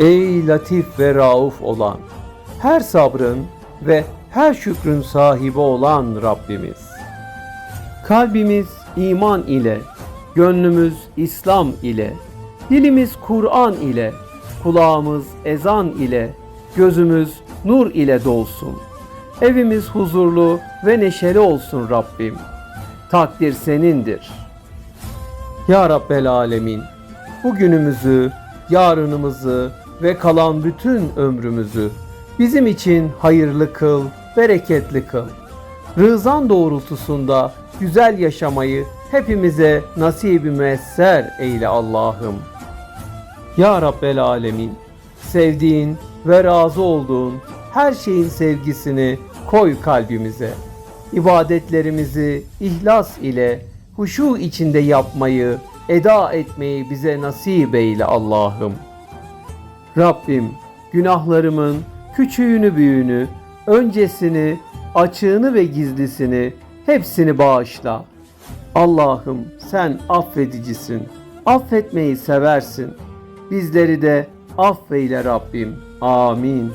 Ey latif ve rauf olan, her sabrın ve her şükrün sahibi olan Rabbimiz. Kalbimiz iman ile, gönlümüz İslam ile, dilimiz Kur'an ile, kulağımız ezan ile, gözümüz nur ile dolsun. Evimiz huzurlu ve neşeli olsun Rabbim. Takdir senindir. Ya Rabbel Alemin, bugünümüzü, yarınımızı ve kalan bütün ömrümüzü bizim için hayırlı kıl, bereketli kıl. Rızan doğrultusunda güzel yaşamayı hepimize nasip-i müesser eyle Allah'ım. Ya Rabbel Alemin, sevdiğin ve razı olduğun her şeyin sevgisini koy kalbimize. İbadetlerimizi ihlas ile huşu içinde yapmayı, eda etmeyi bize nasip eyle Allah'ım. Rabbim günahlarımın küçüğünü büyüğünü, öncesini, açığını ve gizlisini hepsini bağışla. Allah'ım sen affedicisin. Affetmeyi seversin. Bizleri de affeyle Rabbim. Amin.